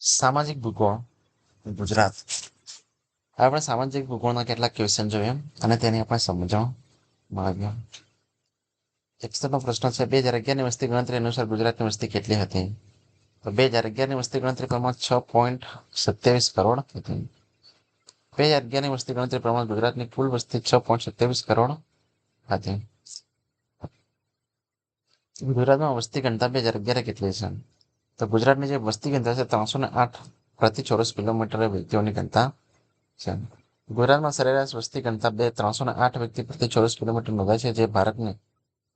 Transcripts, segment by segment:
સામાજિક ભૂગોળ, ગુજરાત. આપણે સામાજિક ભૂગોળના કેટલાક ક્વેશ્ચન જોઈએ અને તેની આપણે સમજણ માગ્યો એકસઠનો પ્રશ્ન છે, બે હજાર અગિયારની વસ્તી ગણતરી અનુસાર ગુજરાતની વસ્તી કેટલી હતી? તો બે હજાર અગિયારની વસ્તી ગણતરી પ્રમાણ છ પોઈન્ટ સત્યાવીસ કરોડ હતી. બે હજાર અગિયારની વસ્તી ગણતરી પ્રમાણ ગુજરાતની કુલ વસ્તી છ પોઈન્ટ સત્યાવીસ કરોડ હતી. ગુજરાતમાં વસ્તી ગણતા બે હજાર અગિયાર કેટલી છે? તો ગુજરાતની જે વસ્તી ગણતા છે, ત્રણસો ને આઠ પ્રતિ ચોરસ કિલોમીટરે વ્યક્તિઓની ગણતા છે. ગુજરાતમાં સરેરાશ વસ્તી ગણતા બે, ત્રણસો ને આઠ વ્યક્તિ પ્રતિ ચોરસ કિલોમીટર નોંધાય છે, જે ભારતની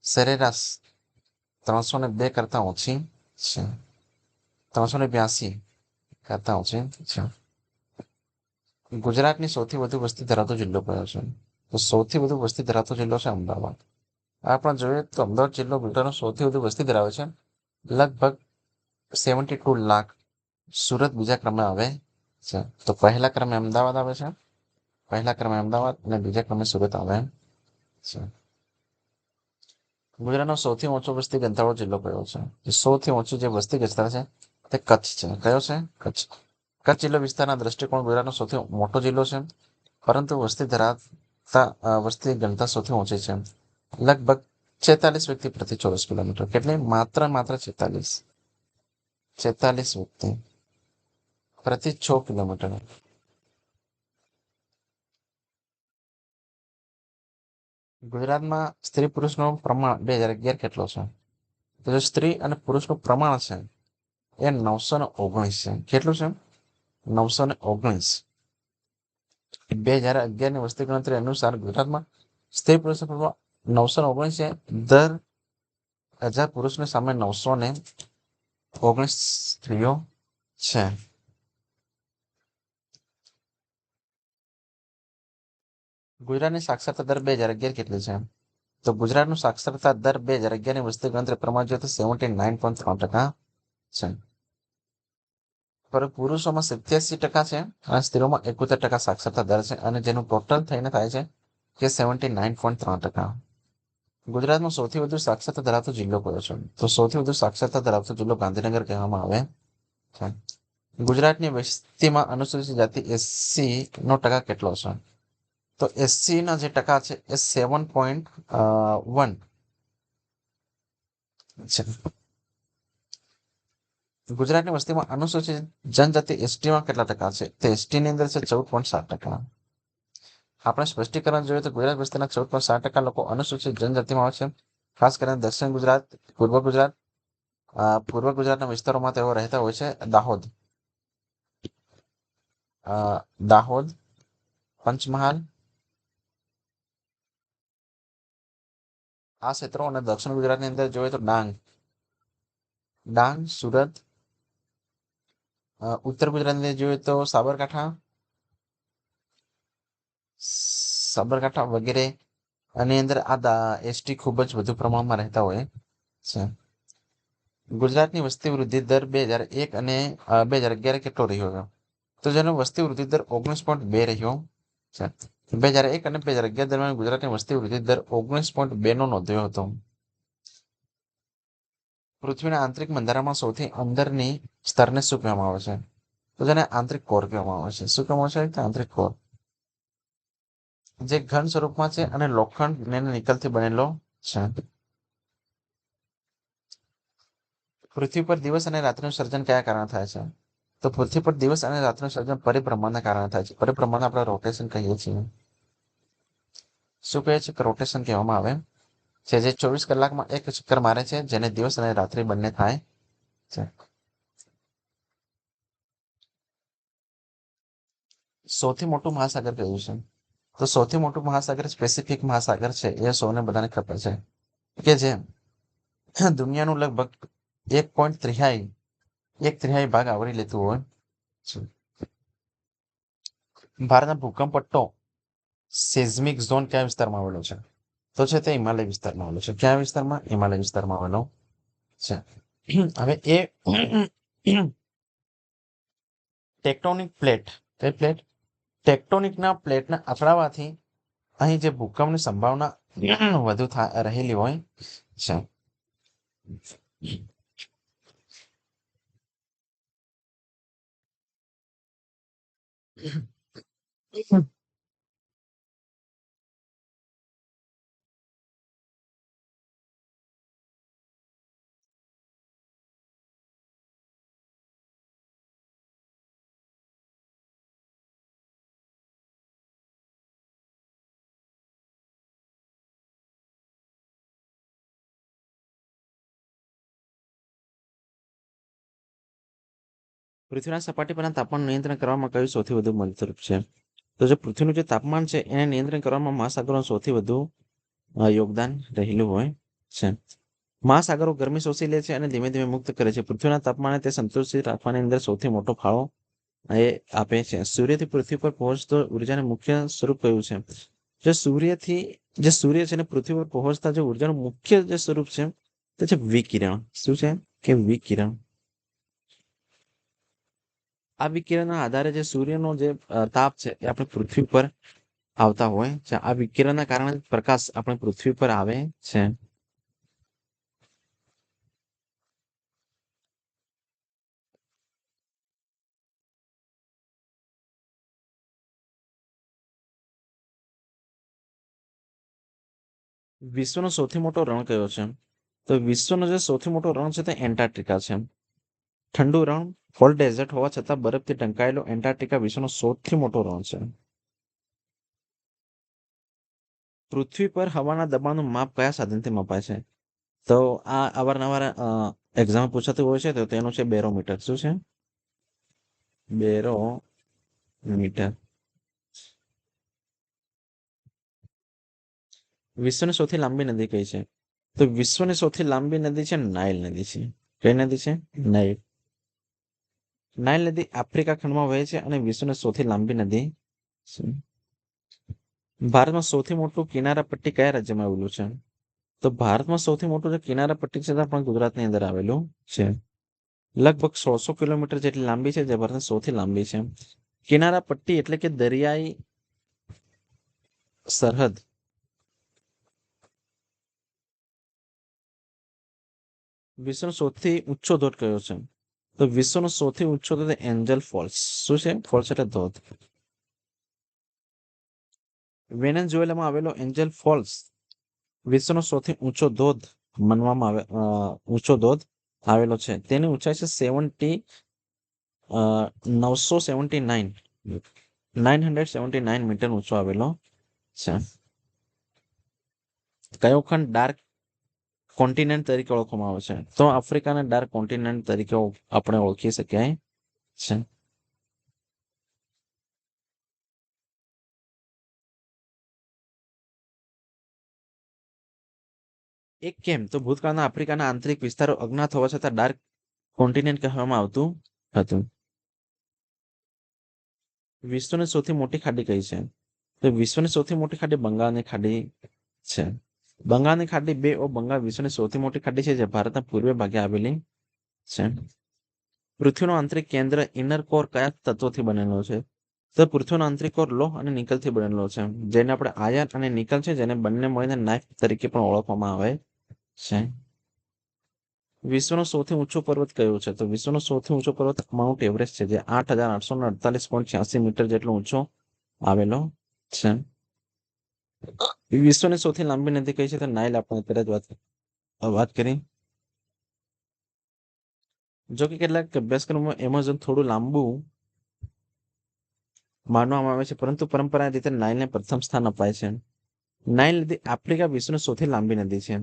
સરેરાશ ત્રણસો ને બે કરતા ઓછી છે. ત્રણસો ને બ્યાસી કરતા ઓછી છે. ગુજરાતની સૌથી વધુ વસ્તી ધરાવતો જિલ્લો કયો છે? તો સૌથી વધુ વસ્તી ધરાવતો જિલ્લો છે અમદાવાદ. આપણે જોઈએ તો અમદાવાદ જિલ્લો ગુજરાતનો સૌથી વધુ વસ્તી ધરાવે છે. લગભગ સેવન્ટી ટુ લાખ સુરત બીજા ક્રમે આવે છે. તો પહેલા ક્રમે અમદાવાદ આવે છે. પહેલા ક્રમે અમદાવાદ અને બીજા ક્રમે સુરત આવે છે. ગુજરાતનો સૌથી ઓછો વસ્તી ગંધાળો જિલ્લો કયો છે? સૌથી ઓછું જે વસ્તી વિસ્તાર છે તે કચ્છ છે. કયો છે? કચ્છ. કચ્છ જિલ્લો વિસ્તારના દ્રષ્ટિકોણ ગુજરાતનો સૌથી મોટો જિલ્લો છે. પરંતુ વસ્તી ધરાવતા વસ્તી ગણતા સૌથી ઓછી છે. લગભગ છેતાલીસ વ્યક્તિ પ્રતિ ચોરસ કિલોમીટર. કેટલી? માત્ર માત્ર છેતાલીસ. છેતાલીસ વ્યક્તિ. પ્રતિ છ કિલોમીટર. ગુજરાતમાં સ્ત્રી પુરુષનું પ્રમાણ બે હજાર અગિયાર કેટલો છે? તો જે સ્ત્રી અને પુરુષનું પ્રમાણ છે, એ નવસો ને ઓગણીસ છે. કેટલું છે? નવસો ને ઓગણીસ. બે હજાર અગિયારની વસ્તી ગણતરી અનુસાર ગુજરાતમાં સ્ત્રી પુરુષનું પ્રમાણ નવસો ને ઓગણીસ છે. દર હજાર પુરુષની સામે નવસો ને ઓગણીસ સ્ત્રીઓ છે ગુજરાતની સાક્ષરતા દર બે હજાર અગિયાર કેટલી છે તો ગુજરાતનું સાક્ષરતા દર બે હજાર અગિયારની વસ્તી ગણતરી પ્રમાણે જોઈએ તો સેવન્ટી નાઇન પોઈન્ટ ત્રણ ટકા છે પર પુરુષોમાં સિત્યાસી ટકા છે અને સ્ત્રીઓમાં એકોતેર ટકા સાક્ષરતા દર છે અને જેનું ટોટલ થઈને થાય છે કે સેવન્ટી નાઇન પોઈન્ટ ત્રણ ટકા ગુજરાતમાં સૌથી વધુ સાક્ષરતા ધરાવતો જિલ્લો કયો છે? તો સૌથી વધુ સાક્ષરતા ધરાવતો જિલ્લો ગાંધીનગર કહેવામાં આવે છે. ગુજરાતની વસ્તીમાં અનુસૂચિત જાતિ એસસી નો ટકા કેટલો છે? તો એસસી ના જે ટકા છે એ સેવન પોઈન્ટ વન છે. ગુજરાતની વસ્તીમાં અનુસૂચિત જનજાતિ એસટીમાં કેટલા ટકા છે? તો એસટીની અંદર છે ચૌદ પોઈન્ટ સાત ટકા. આપણે સ્પષ્ટીકરણ જોઈએ તો ગુજરાત વસ્તીના ચૌદ પોઈન્ટ સાત ટકા લોકો અનુસૂચિત જનજાતિમાં આવે છે. ખાસ કરીને દક્ષિણ ગુજરાત, પૂર્વ ગુજરાત પૂર્વ ગુજરાતના વિસ્તારોમાં તેઓ રહેતા હોય છે. દાહોદ. દાહોદ, પંચમહાલ. આ ક્ષેત્રો અને દક્ષિણ ગુજરાતની અંદર જોઈએ તો ડાંગ. ડાંગ, સુરત. ઉત્તર ગુજરાતની અંદર જોઈએ તો સાબરકાંઠા. સાબરકાંઠા વગેરે આની અંદર આ એસટી ખૂબ જ વધુ પ્રમાણમાં રહેતા હોય છે. ગુજરાતની વસ્તી વૃદ્ધિ દર બે હજાર એક અને બે હજાર અગિયાર કેટલો રહ્યો હતો તો જેનો વસ્તી વૃદ્ધિ દર ઓગણીસ પોઈન્ટ બે રહ્યો છે. બે હજાર એક અને બે હજાર અગિયાર દરમિયાન ગુજરાતની વસ્તી વૃદ્ધિ દર ઓગણીસ પોઈન્ટ બે નો નોંધ્યો હતો. પૃથ્વીના આંતરિક બંધારણમાં સૌથી અંદરની સ્તરને શું કહેવામાં આવે છે? તો જેને આંતરિક કોર કહેવામાં આવે છે. શું કહેવામાં આવે છે? આંતરિક કોર. જે ઘન સ્વરૂપમાં છે અને લોખંડ નિકલથી બનેલો છે. પૃથ્વી પર દિવસ અને રાત્રિનું સર્જન કયા કારણે થાય છે? તો પૃથ્વી પર દિવસ અને રાત્રિનું સર્જન પરિભ્રમણના કારણે થાય છે. પરિભ્રમણ આપણે રોટેશન કહીએ છીએ. શું કહે છે? કે રોટેશન કહેવામાં આવે. છે જે ચોવીસ કલાકમાં એક ચક્કર મારે છે, જેને દિવસ અને રાત્રિ બંને થાય છે. સૌથી મોટું મહાસાગર કયું છે? તો સૌથી મોટું મહાસાગર સ્પેસિફિક મહાસાગર છે, એ સૌને બધાને ખબર છે. કે જે દુનિયાનું લગભગ એક પોઈન્ટ ત્રિહાઈ, એક ત્રિહાઈ ભાગ આવરી લેતું હોય ભારતના ભૂકંપ પટ્ટો સેઝમિક ઝોન કયા વિસ્તારમાં આવેલો છે? તો છે તે હિમાલય વિસ્તારમાં આવેલો છે. કયા વિસ્તારમાં? હિમાલય વિસ્તારમાં આવેલો છે. હવે એ ટેક્ટોનિક પ્લેટ, કઈ પ્લેટ? ટેક્ટોનિકના પ્લેટના અથડાવાથી અહીં જે ભૂકંપની સંભાવના વધુ રહેલી હોય છે Mm-hmm. પૃથ્વીના સપાટી પરના તાપમાન નિયંત્રણ કરવામાં કયું સૌથી વધુ મદદરૂપ છે? તો જે પૃથ્વીનું જે તાપમાન છે, એને નિયંત્રણ કરવામાં મહાસાગરોનું સૌથી વધુ યોગદાન રહેલું હોય છે. મહાસાગરો ગરમી શોષી લે છે અને ધીમે ધીમે મુક્ત કરે છે. પૃથ્વીના તાપમાને તે સંતુલિત રાખવાની અંદર સૌથી મોટો ફાળો, એ, આપે છે. સૂર્યથી પૃથ્વી પર પહોંચતો ઉર્જાનું મુખ્ય સ્વરૂપ કયું છે? જે સૂર્યથી, જે સૂર્ય છે ને પૃથ્વી પર પહોંચતા જે ઉર્જાનું મુખ્ય જે સ્વરૂપ છે, તે છે વિકિરણ. શું છે? કે વિકિરણ. આ વિકિરણના આધારે જે સૂર્યનો જે તાપ છે એ આપણે પૃથ્વી પર આવતા હોય છે. આ વિકિરણના કારણે પ્રકાશ આપણે પૃથ્વી પર આવે છે. વિશ્વનો સૌથી મોટો રણ કયો છે? તો વિશ્વનો જે સૌથી મોટો રણ છે તે એન્ટાર્ટિકા છે. ઠંડુ રણ, ફોલ ડેઝર્ટ હોવા છતાં બરફથી ઢંકાયેલો એન્ટાર્ટિકા વિશ્વનો સૌથી મોટો રણ છે. પૃથ્વી પર હવાના દબાણનું માપ કયા સાધનથી મપાય છે? તો આ અવારનવાર એક્ઝામ પૂછાતું હોય છે, તો તેનું છે બેરોમીટર. શું છે? બેરોમીટર. વિશ્વની સૌથી લાંબી નદી કઈ છે? તો વિશ્વની સૌથી લાંબી નદી છે નાઇલ નદી છે. કઈ નદી છે? નાઇલ. નાઇલ નદી આફ્રિકા ખંડમાં વહે છે અને વિશ્વની સૌથી લાંબી નદી ભારતમાં સૌથી મોટું કિનારા પટ્ટી કયા રાજ્યમાં આવેલું છે? તો ભારતમાં સૌથી મોટું જે કિનારા પટ્ટી છે તે પણ ગુજરાતની અંદર આવેલું છે. લગભગ સોળસો કિલોમીટર જેટલી લાંબી છે જે ભારતની સૌથી લાંબી છે. કિનારા પટ્ટી એટલે કે દરિયાઈ સરહદ. વિશ્વનો સૌથી ઊંચો ધોધ કયો છે? તો વિશ્વનો સૌથી ઊંચો ધોધ એન્જલ ફોલ્સ. શું છે? ફોલ્સ એટલે ધોધ. વેનેઝુએલામાં આવેલો એન્જલ ફોલ્સ વિશ્વનો સૌથી ઊંચો ધોધ માનવામાં આવે ઊંચો ધોધ આવેલો છે. તેની ઊંચાઈ છે સેવન્ટી નવસો seventy nine. Nine hundred seventy nine metre ઊંચો આવેલો છે. કયો ખંડ? ડાર્ક કોન્ટિનેન્ટ તરીકે ઓળખવામાં આવે છે. તો આફ્રિકાને ડાર્ક કોન્ટિનેન્ટ તરીકે આપણે ઓળખી શકાય છે. એક કેમ? તો ભૂતકાળના આફ્રિકાના આંતરિક વિસ્તારો અજ્ઞાત હોવા છતાં ડાર્ક કોન્ટિનેન્ટ કહેવામાં આવતું હતું. વિશ્વની સૌથી મોટી ખાડી કઈ છે? તો વિશ્વની સૌથી મોટી ખાડી બંગાળની ખાડી છે. બંગાળની ખાડી બે ઓ બંગાળ વિશ્વની સૌથી મોટી ખાડી છે જે ભારતના પૂર્વીય ભાગે આવેલી છે. પૃથ્વીનો આંતરિક કેન્દ્ર ઇનર કોર કયા તત્વોથી બનેલો છે? તો પૃથ્વીનો આંતરિક કોર લોહ અને નિકલથી બનેલો છે. જેને આપણે આયર્ન અને નિકલ છે, જેને બંને મળીને નાઇફ તરીકે પણ ઓળખવામાં આવે છે. વિશ્વનો સૌથી ઊંચો પર્વત કયો છે? તો વિશ્વનો સૌથી ઊંચો પર્વત માઉન્ટ એવરેસ્ટ છે, જે આઠ હજાર આઠસો અડતાલીસ પોઈન્ટ છ્યાસી મીટર જેટલો ઊંચો આવેલો છે. વિશ્વની સૌથી લાંબી નદી કઈ છે તો નાઇલ આપણે અત્યારે જ વાત વાત કરી. જો કે કેટલાક અભ્યાસક્રમોમાં એમેઝોન થોડું લાંબુ માનવામાં આવે છે, પરંતુ પરંપરાગત રીતે નાઇલને પ્રથમ સ્થાન અપાય છે. નાઇલ નદી આફ્રિકા વિશ્વની સૌથી લાંબી નદી છે.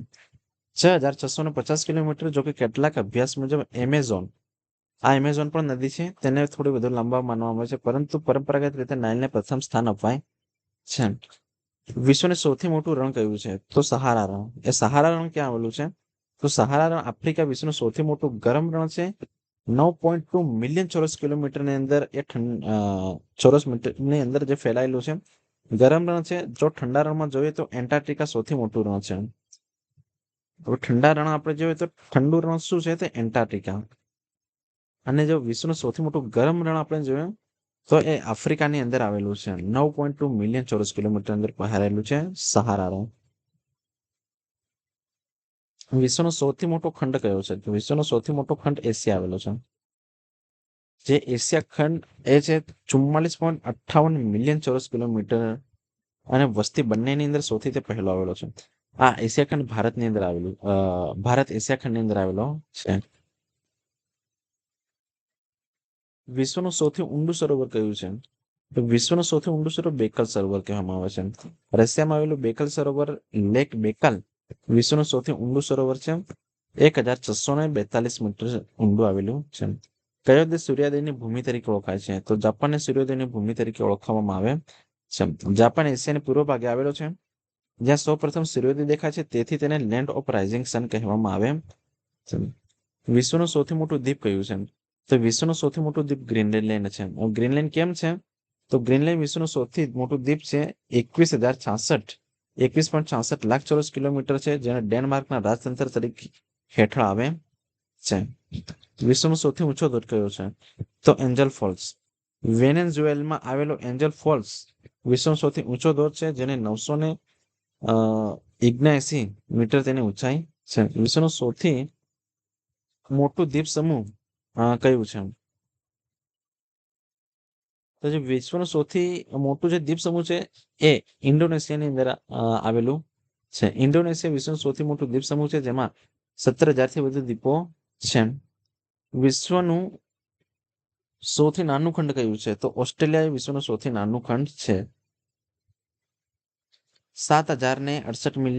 છ હજાર છસો ને પચાસ કિલોમીટર, જો કે કેટલાક અભ્યાસ મુજબ એમેઝોન આ એમેઝોન પણ નદી છે, તેને થોડી વધુ લાંબા માનવામાં આવે છે, પરંતુ પરંપરાગત રીતે નાઇલને પ્રથમ સ્થાન અપાય છે. વિશ્વનું સૌથી મોટું રણ કયું છે? તો સહારા રણ. એ સહારા રણ ક્યાં આવેલું છે? તો સહારા રણ આફ્રિકા વિશ્વનું સૌથી મોટું ગરમ રણ છે. નવ પોઈન્ટ ટુ મિલિયન ચોરસ કિલોમીટરની અંદર એ ચોરસ મીટરની અંદર જે ફેલાયેલું છે. ગરમ રણ છે. જો ઠંડા રણમાં જોઈએ તો એન્ટાર્ટિકા સૌથી મોટું રણ છે. હવે ઠંડા રણ આપણે જોઈએ તો ઠંડુ રણ શું છે? તે એન્ટાર્ટિકા અને જો વિશ્વનું સૌથી મોટું ગરમ રણ આપણે જોઈએ તો એ આફ્રિકાની અંદર આવેલું છે. નવ પોઈન્ટ ટુ મિલિયન ચોરસ કિલોમીટર અંદર પહેરેલું છે સહારા વિશ્વનો સૌથી મોટો ખંડ કયો છે? વિશ્વનો સૌથી મોટો ખંડ એશિયા આવેલો છે. જે એશિયા ખંડ એ છે ચુમ્માલીસ પોઈન્ટ અઠ્ઠાવન મિલિયન ચોરસ કિલોમીટર અને વસ્તી બંનેની અંદર સૌથી તે પહેલો આવેલો છે. આ એશિયા ખંડ ભારતની અંદર આવેલું ભારત એશિયા ખંડની અંદર આવેલો છે. વિશ્વનું સૌથી ઊંડું સરોવર કયું છે? તો વિશ્વનું સૌથી ઊંડું સરોવર બેકલ સરોવર કહેવામાં આવે છે. રશિયામાં આવેલું બેકલ સરોવર લેક બેકલ વિશ્વનું સૌથી ઊંડું સરોવર છે. એક હજાર છસો ને બેતાલીસ મીટર ઊંડું આવેલું છે. કયો દેશ સૂર્યોદયની ભૂમિ તરીકે ઓળખાય છે? તો જાપાનને સૂર્યોદયની ભૂમિ તરીકે ઓળખવામાં આવે છે. જાપાન એશિયાની પૂર્વ ભાગે આવેલો છે. જ્યાં સૌ પ્રથમ સૂર્યોદય દેખાય છે, તેથી તેને લેન્ડ ઓફ રાઇઝિંગ સન કહેવામાં આવે છે. વિશ્વનું સૌથી મોટું દ્વીપ કયું છે? તો વિશ્વનું સૌથી મોટું દ્વીપ ગ્રીનલેન્ડ છે. ગ્રીનલેન્ડ કેમ છે? તો ગ્રીનલેન્ડ વિશ્વનું સૌથી મોટું દ્વીપ છે એકવીસ હજાર છાસઠ. એકવીસ પોઈન્ટ છાસઠ લાખ ચોરસ કિલોમીટર છે, જેને ડેનમાર્કના રાજતંત્ર તરીકે હેઠળ આવે છે. વિશ્વનો સૌથી ઊંચો ધોધ છે? તો એન્જલ ફોલ્સ. વેનેઝુએલમાં આવેલો એન્જલ ફોલ્સ વિશ્વનો સૌથી ઊંચો ધોધ છે, જેને નવસો ને મીટર તેની ઊંચાઈ છે. વિશ્વનું સૌથી મોટું દ્વીપ સમૂહ કયું છે તો જે વિશ્વનું સૌથી મોટું જે દ્વીપ સમૂહ છે, એ ઇન્ડોનેશિયાની અંદર આવેલું છે. ઇન્ડોનેશિયા વિશ્વનું સૌથી મોટું દ્વીપ સમૂહ છે, જેમાં સત્તર હજારથી વધુ દ્વીપો છે વિશ્વનું સૌથી નાનું ખંડ કયું છે? તો ઓસ્ટ્રેલિયા એ વિશ્વનું સૌથી નાનું ખંડ છે. સાત હજાર ને અડસઠ મિલ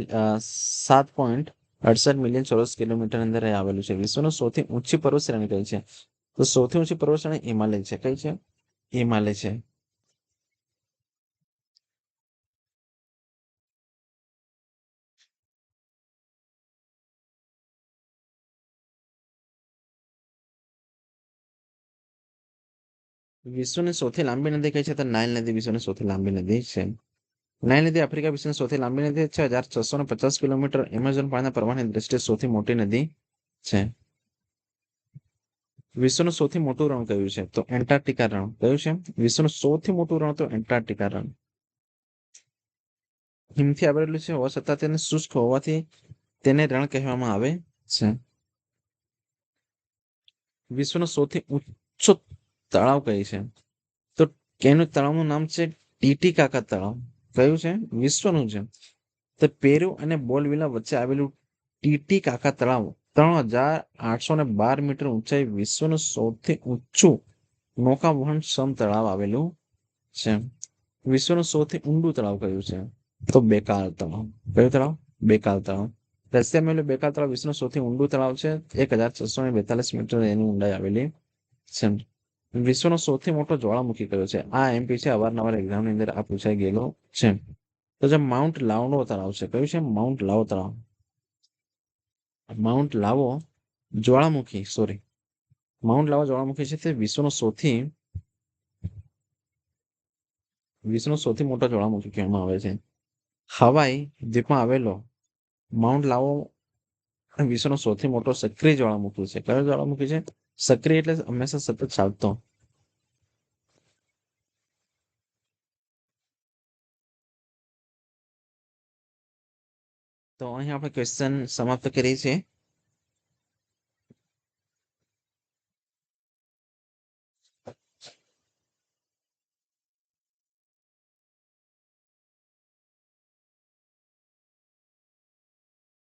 સાત પોઈન્ટ અડસઠ મિલિયન ચોરસ કિલોમીટર અંદર આવેલું છે. વિશ્વનું સૌથી ઊંચી પર્વત શ્રેણી કઈ છે? તો સૌથી ઊંચી પર્વત શ્રેણી હિમાલય છે. કઈ છે? હિમાલય છે. વિશ્વની સૌથી લાંબી નદી કઈ છે? તો નાઇલ નદી વિશ્વની સૌથી લાંબી નદી છે. નાઇલ નદી આફ્રિકા વિશ્વની સૌથી લાંબી નદી છે. હજાર છસો ને પચાસ કિલોમીટર એમેઝોન પાણીના પ્રવાહની દ્રષ્ટિએ સૌથી મોટી નદી છે. વિશ્વનું સૌથી મોટું રણ કયું છે? તો એન્ટાર્કટિકા રણ. કયું છે? વિશ્વનું સૌથી મોટું રણ તો એન્ટાર્કટિકા રણ. હિમથી આવેલું છે હોવા છતાં તેને શુષ્ક હોવાથી તેને રણ કહેવામાં આવે છે. વિશ્વનો સૌથી ઊંચો તળાવ કઈ છે? તો કેનું તળાવનું નામ છે? ટીટી કાકા તળાવ. કયું છે? વિશ્વનું છે. તો પેરુ અને બોલવિલા વચ્ચે આવેલું ટીટી કાકા તળાવ ત્રણ હજાર આઠસો ને બાર મીટર ઊંચાઈ વિશ્વનું સૌથી ઊંચું નૌકાવહન સમ તળાવ આવેલું છે. વિશ્વનું સૌથી ઊંડું તળાવ કયું છે? તો બેકાલ તળાવ. કયું તળાવ? બેકાલ તળાવ. રશિયા મેલું બેકાલ તળાવ વિશ્વનું સૌથી ઊંડું તળાવ છે. એક હજાર છસો ને બેતાલીસ મીટર એની ઊંડાઈ આવેલી છે. વિશ્વનો સૌથી મોટો જ્વાળામુખી કયો છે? આ એમપી છે, અવારનવાર એક્ઝામની અંદર આ પૂછાઈ ગયેલો છે. તો જે માઉન્ટ લાવનો તળાવ છે, કયું છે માઉન્ટ લાવો તળાવ? માઉન્ટ લાવો જ્વાળામુખી સોરી માઉન્ટ લાવો જ્વાળામુખી છે તે વિશ્વનો સૌથી વિશ્વનો સૌથી મોટો જ્વાળામુખી કહેવામાં આવે છે. હવાઈ દ્વીપમાં આવેલો માઉન્ટ લાવો વિશ્વનો સૌથી મોટો સક્રિય જ્વાળામુખી છે. કયો જ્વાળામુખી છે? સક્રિય એટલે હંમેશા સતત ચાલતો. તો અહીં આપણે ક્વેશ્ચન સમાપ્ત કરીએ છીએ.